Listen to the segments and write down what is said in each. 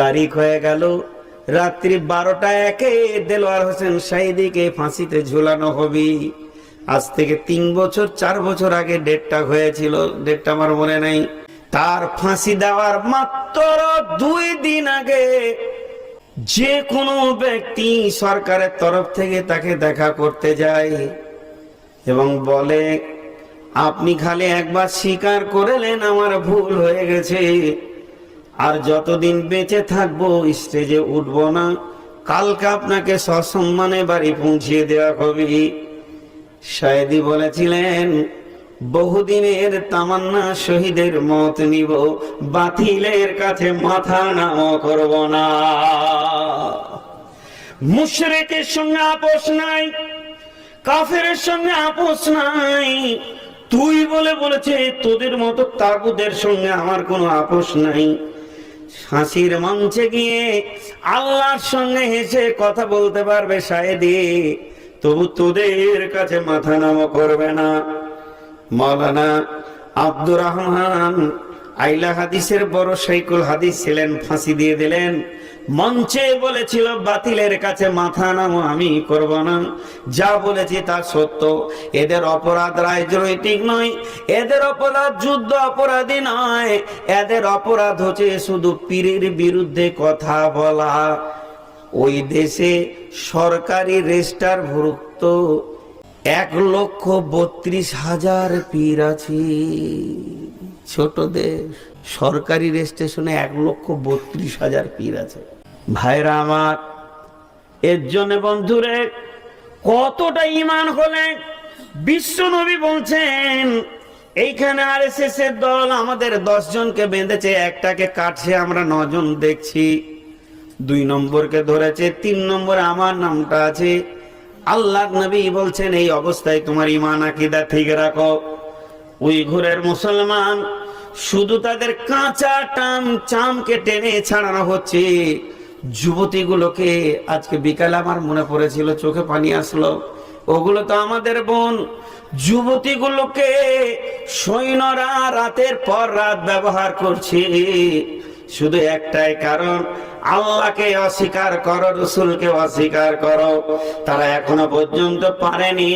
তারিখ হয়ে গেল। রাত্রি বারোটা একে দেলোয়ার হোসেন সাইদিকে ফাঁসিতে ঝুলানো হবে। আজ থেকে তিন বছর, চার বছর আগে ডেটটা হয়েছিল, ডেটটা আমার মনে নাই। তার ফাঁসি দেওয়ার মাত্র দুই দিন আগে যে কোনো ব্যক্তি সরকারের তরফ থেকে তাকে দেখা করতে যায় এবং বলে, আপনি খালি একবার স্বীকার করলেন, আমার ভুল হয়ে গেছে। আর যতদিন বেঁচে থাকব, স্টেজে উঠব না। কালকে আপনাকে সসম্মানে বাড়ি পৌঁছিয়ে দেওয়া হবে। শায়দি বলেছিলেন, বহুদিনের তামান্না শহীদের মত নিব, বাতিলের কাছে মাথা নাম করব না। মুশরেকের সঙ্গে আপোষ নাই, কাফের সঙ্গে আপোষ নাই। তুই বলে বলেছে, তোদের মতো তাগুদের সঙ্গে আমার কোনো আপোষ নাই। হাসির মঞ্চে গিয়ে আল্লাহর সঙ্গে হেসে কথা বলতে পারবে সাহেদি তবু তোদের কাছে মাথা নাম করবে না। মলানা আব্দুর রহমান আইলা হাদিসের বড় শাইকুল হাদিস ছিলেন, ফাঁসি দিয়ে দিলেন। মঞ্চে বলেছিল, বাতিলের কাছে মাথা নামো, আমি করব না। যা বলেছি তা সত্য। এদের অপরাধ রাজনৈতিক নয়, এদের অপরাধ যুদ্ধ অপরাধী নয়। এদের অপরাধ হচ্ছে শুধু পীরের বিরুদ্ধে কথা বলা। ওই দেশে সরকারি রেজিস্টার ভুক্ত এক লক্ষ বত্রিশ হাজার পীর আছে। ছোট দেশ। সরকারি রেজিস্ট্রেশনে এক লক্ষ বত্রিশ হাজার পীর আছে। ভাইরা আমার, এর জন্য বন্ধুরে, কতটা ইমান হলে বিশ্ব নবী বলছেন, এইখানে আর এর দল আমাদের দশ জনকে বেঁধেছে, একটাকে কাটছে, আমরা নজন দেখছি। দুই নম্বরকে ধরেছে, তিন নম্বর আমার নামটা আছে। আল্লাহ নবী বলছেন, এই অবস্থায় তোমার ইমান আকিদা ঠিক রাখো। উইঘুরের মুসলমান শুধু তাদের কাঁচা টান চামকে টেনে ছাড়ানো হচ্ছে। যুবতীগুলোকে আজকে বিকালে আমার মনে পড়েছিল, চোখে পানি আসলো। ওগুলো তো আমাদের বোন। যুবতীগুলোকে সৈন্যরা রাতের পর রাত ব্যবহার করছে। শুধু একটাই কারণ, আল্লাহকে অস্বীকার করো, রসুলকে অস্বীকার করো। তারা এখনও পর্যন্ত পারেনি।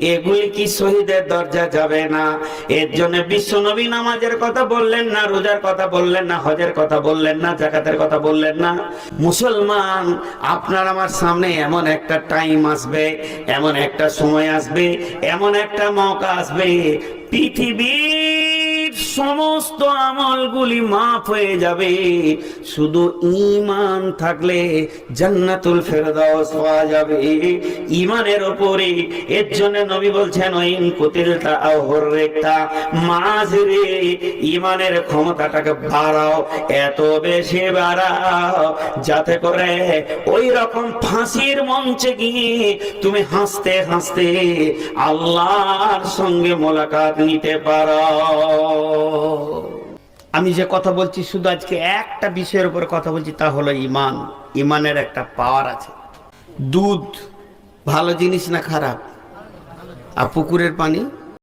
এগুলি কি শহীদের দরজা যাবে না? এর জন্য বিশ্ব নবী নামাজের কথা বললেন না, রোজার কথা বললেন না, হজের কথা বললেন না, জাকাতের কথা বললেন না। মুসলমান, আপনার আমার সামনে এমন একটা টাইম আসবে, এমন একটা সময় আসবে, এমন একটা মৌকা আসবে। পৃথিবীর সমস্ত আমলগুলি মাফ হয়ে যাবে। শুধু ইমান থাকলে জান্নাতুল ফেরদাউস পাওয়া যাবে। ইমানের ওপরে, এর জন্য নবী বলছেন ওইন কুতিলতা আহর রেখা মাঝরে ইমানের ক্ষমতাটাকে বাড়াও, এত বেশি বাড়াও, যাতে করে ওই রকম ফাঁসির মঞ্চে গিয়ে তুমি হাসতে হাসতে আল্লাহর সঙ্গে মোলাকাত নিতে পারো। আমি যে কথা বলছি, শুধু আজকে একটা বিষয়ের উপর কথা বলছি, তা হলো ইমান। ইমানের একটা পাওয়ার আছে। দুধ ভালো জিনিস না খারাপ? আর পুকুরের পানি?